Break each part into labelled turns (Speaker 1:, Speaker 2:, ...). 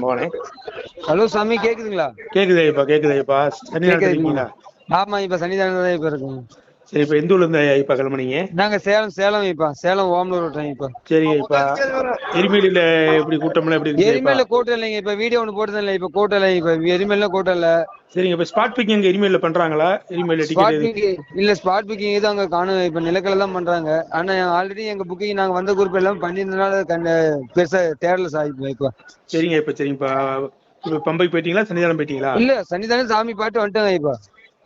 Speaker 1: போனே.
Speaker 2: ஹலோ சாமி கேக்குதுங்களா?
Speaker 1: கேக்குது ஐயப்பா கேக்குது ஐயப்பா. சன்னிதானத்துல இருக்கீங்களா
Speaker 2: ஆமா இப்ப சன்னிதானம் தான் இப்ப இருக்கோம்.
Speaker 1: சரி இப்ப எந்த ஊர்ல இருந்து ஐயப்பா கிளம்புனீங்க?
Speaker 2: நாங்க சேலம் சேலம் இப்ப. சேலம் ஓமலூர் விட்டோம் இப்ப.
Speaker 1: சரி ஐயப்பா எரிமேலில எப்படி கூட்டம்லாம் எப்படி
Speaker 2: எரிமேல கூட்டம் இல்லைங்க இப்ப வீடியோ ஒண்ணு போட்டது இல்லை இப்ப கூட்டம் இல்லை இப்ப எரிமேல கூட்டம் இல்ல.
Speaker 1: சரிங்க இப்ப ஸ்பாட் பிக்கிங் எரிமேலில் பண்றாங்களா? எரிமேல டிக்கெட்
Speaker 2: இல்ல ஸ்பாட் புக்கிங் இது அங்க காணும் இப்ப நிலக்கல தான் பண்றாங்க. ஆனா ஆல்ரெடி எங்க புக்கிங் நாங்க வந்த குரூப் எல்லாம் பண்ணியிருந்தனால கண்ட பெருசா தேடல சார் இப்ப இப்ப.
Speaker 1: சரிங்க இப்ப சரிங்கப்பா இப்ப பம்பை போயிட்டீங்களா? சன்னிதானம் போயிட்டீங்களா?
Speaker 2: இல்ல சன்னிதானம் சாமி பாட்டு வந்துட்டாங்க இப்ப.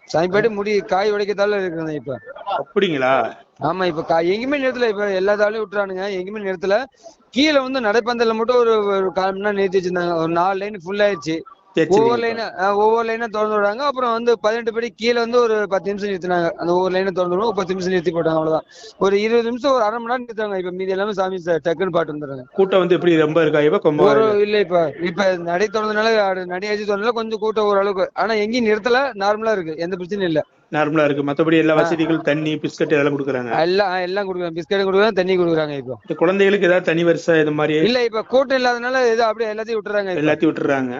Speaker 2: சாமி பாட்டு முடி காய் உடைக்கத்தால இருக்குங்க இப்ப.
Speaker 1: அப்படிங்களா?
Speaker 2: ஆமா இப்ப கா- எங்கேயுமே நிறுத்தல. இப்ப எல்லா தாலையும் விட்டுறானுங்க. எங்கேயுமே நிறுத்தல. கீழே வந்து நடைப்பந்தல்ல மட்டும் ஒரு ஒரு கால் மணி நேரம் நிறுத்தி வச்சிருந்தாங்க. ஒரு நாலு லைன் ஃபுல் ஆயிடுச்சு. ஒவ்வொரு லைனா ஒவ்வொரு லைனா திறந்து விடுறாங்க. அப்புறம் வந்து பதினெட்டு படி கீழே வந்து ஒரு பத்து நிமிஷம் நிறுத்தினாங்க. அந்த ஒவ்வொரு லைனை திறந்து விடுவோம். பத்து நிமிஷம் நிறுத்தி போட்டாங்க. அவ்வளவுதான். ஒரு இருபது நிமிஷம் ஒரு அரை மணி நேரம் நிறுத்தாங்க இப்ப மீதி எல்லாமே சாமி டக்குன்னு பாட்டு வந்துடுறாங்க.
Speaker 1: கூட்டம் வந்து எப்படி ரொம்ப இருக்கா? கொம்ப
Speaker 2: ஒரு இல்ல இப்ப இப்ப நடை திறந்தனால நடை அடிச்சு திறந்தனால கொஞ்சம் கூட்டம் ஓரளவுக்கு. ஆனா எங்கேயும் நிறுத்தல. நார்மலா இருக்கு. எந்த பிரச்சனையும் இல்ல.
Speaker 1: நார்மலா இருக்கு. மத்தபடி எல்லா வசதிகள் தண்ணி பிஸ்கட் இதெல்லாம் கொடுக்குறாங்க.
Speaker 2: எல்லாம் எல்லாம் கொடுக்குறாங்க. பிஸ்கட் கொடுக்குறாங்க தண்ணி கொடுக்குறாங்க இப்போ.
Speaker 1: இந்த குழந்தைகளுக்கு ஏதாவது தனி வரிசை இது மாதிரி?
Speaker 2: இல்ல இப்ப கூட்டம் இல்லாதனால ஏதோ அப்படியே எல்லாத்தையும் விட்டுறாங்க.
Speaker 1: எல்லாத்தையும் விட்டுறாங்க.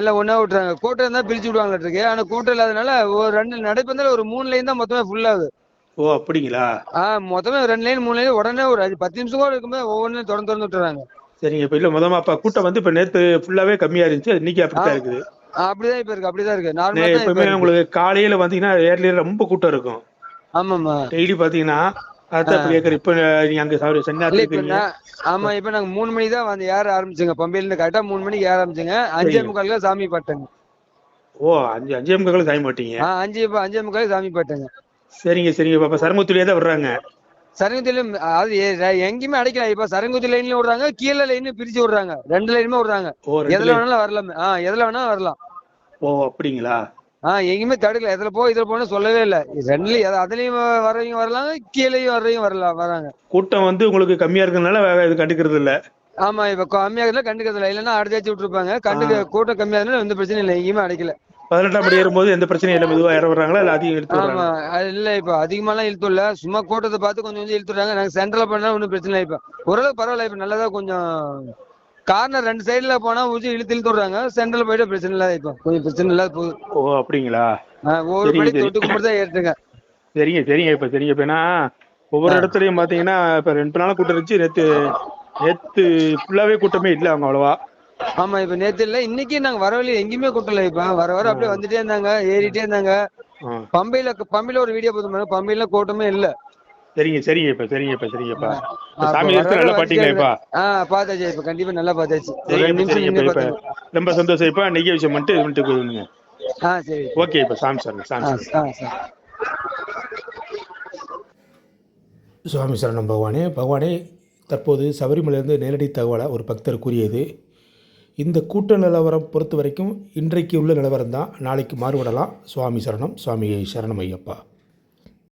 Speaker 2: எல்லாம் ஒண்ணா விட்டுறாங்க. கூட்டம் இருந்தா பிரிச்சு விடுவாங்க இருக்கு. ஆனா கூட்டம் இல்லாதனால ஒரு ரெண்டு நடைப்பந்தால ஒரு மூணு லைன் தான் மொத்தமே ஃபுல் ஆகுது.
Speaker 1: ஓ அப்படிங்களா?
Speaker 2: ஆஹ் மொத்தமே ரெண்டு லைன் மூணு லைன் உடனே ஒரு பத்து நிமிஷம் கூட இருக்கும்போது ஒவ்வொன்றும் திறந்து திறந்து விட்டுறாங்க.
Speaker 1: சரிங்க. இப்ப இல்ல முதமா அப்ப கூட்டம் வந்து இப்ப நேத்து ஃபுல்லாவே கம்மியா இருந்துச்சு. இன்னைக்கு அப்படித்தான் இருக்குது.
Speaker 2: அப்படிதான் இப்ப இருக்கு அப்படிதான் இருக்கு. நார்மலா
Speaker 1: எப்பவுமே. உங்களுக்கு காலையில வந்தீங்கன்னா ஏர்லியர் ரொம்ப கூட்டம் இருக்கும்.
Speaker 2: ஆமாமா
Speaker 1: டெய்லி பாத்தீங்கன்னா
Speaker 2: ஆமா இப்ப நாங்க மூணு மணி தான் வந்து ஏற ஆரம்பிச்சுங்க. பம்பையில இருந்து கரெக்டா மூணு மணிக்கு ஏற ஆரம்பிச்சுங்க. அஞ்சே முக்காலுக்கு சாமி பாட்டேங்க
Speaker 1: ஓ அஞ்சு அஞ்சே முக்கால் சாய மாட்டீங்க
Speaker 2: ஆஹ் அஞ்சு இப்ப அஞ்சே முக்காலுக்கு சாமி பாட்டேங்க
Speaker 1: சரிங்க சரிங்க. பாப்பா சரமுத்திலே தான் வர்றாங்க
Speaker 2: சரங்குத்திலும் அது எங்கேயுமே அடைக்கல. இப்ப சரங்குத்தி லைன்ல விடுறாங்க கீழே லைன் பிரிச்சு விடுறாங்க. ரெண்டு லைனுமே விடுறாங்க. எதுல வேணாலும் வரலாம். ஆஹ் எதுல வேணாலும் வரலாம்.
Speaker 1: ஓ அப்படிங்களா?
Speaker 2: ஆஹ் எங்கேயுமே தடுக்கல எதுல போ இதுல போன்னு சொல்லவே இல்ல. ரெண்டுலயும் அதுலயும் வ- வர்றவங்க வரலாம் கீழேயும் வர்றவங்க வரலாம் வராங்க.
Speaker 1: கூட்டம் வந்து உங்களுக்கு கம்மியா இருக்கிறதுனால இது கண்டுக்கிறது இல்ல.
Speaker 2: ஆமா இப்ப கம்மியாகல கண்டுக்கிறது இல்ல. இல்லன்னா அடைச்சாச்சு விட்டுருப்பாங்க. கண்டுக்க கூட்டம் கம்மியாதுனால எந்த பிரச்சனையும் இல்லை. எங்கேயுமே அடைக்கல.
Speaker 1: பதினெட்டாம் படி ஏறும்போது எந்த பிரச்சனையும் இல்லை? மெதுவா ஏற வர்றாங்களா இல்ல அதிகம் வர்றாங்க
Speaker 2: ஆமா இல்ல. இப்ப அதிகமாலாம் இழுத்து இல்ல சும்மா கூட்டத்தை பார்த்து கொஞ்சம் கொஞ்சம் இழுத்துறாங்க நாங்க சென்டர்ல பண்ணா ஒன்றும் பிரச்சனை இல்லை. இப்ப ஓரளவுக்கு பரவாயில்ல. இப்ப நல்லதா கொஞ்சம் கார்னர் ரெண்டு சைடுல போனா கொஞ்சம் இழுத்து இழுத்து விடுறாங்க. சென்டர்ல போயிட்டு பிரச்சனை இல்ல இப்ப. கொஞ்சம் பிரச்சனை இல்லாத போகுது.
Speaker 1: ஓ அப்படிங்களா?
Speaker 2: ஒவ்வொரு படி. தொட்டு கும்பிட்டு தான் ஏற்றுங்க.
Speaker 1: சரிங்க சரிங்க இப்ப சரிங்க. இப்ப ஏன்னா ஒவ்வொரு இடத்துலயும் பாத்தீங்கன்னா இப்ப ரெண்டு நாள் கூட்டம் இருந்துச்சு. நேத்து நேத்து ஃபுல்லாவே கூட்டமே இல்ல அவங்க அவ்வளவா.
Speaker 2: ஆமா இப்ப நேத்து இல்ல. இன்னைக்கு நாங்க வர வழி எங்கேயுமே கூட்டல இப்ப. வர வர அப்படியே வந்துட்டே இருந்தாங்க ஏறிட்டே இருந்தாங்க. பம்பையில பம்பையில ஒரு வீடியோ போதும் பம்பையில கூட்டமே இல்ல.
Speaker 1: சரிங்க சரிங்க இப்ப சரிங்க இப்ப சரிங்கப்பா
Speaker 2: அப்ப
Speaker 1: சாமி
Speaker 2: வர
Speaker 1: நல்லா
Speaker 2: வந்துட்டே
Speaker 1: பாத்தீங்களா இப்ப?
Speaker 2: ஆஹ் பார்த்தாச்சு இப்ப கண்டிப்பா நல்லா பார்த்தாச்சு
Speaker 1: ரொம்ப சந்தோஷம். இப்ப நெய்ய விஷயம் மட்டும் பண்ணிட்டு போயிருங்க
Speaker 2: ஆ சரி.
Speaker 1: ஓகே இப்ப சாமி சார் சாமி
Speaker 2: ஆ
Speaker 1: சார்
Speaker 2: ஆ சரி.
Speaker 1: சுவாமி சரணம் பகவானே. பகவானே தற்போது சபரிமலையிலிருந்து நேரடி தகவலை ஒரு பக்தர் கூறியது இந்த கூட்ட நிலவரம் பொறுத்த வரைக்கும் இன்றைக்கு உள்ள நிலவரம் தான் நாளைக்கு மாறுபடலாம். சுவாமி சரணம் சுவாமியை சரணம் ஐயப்பா.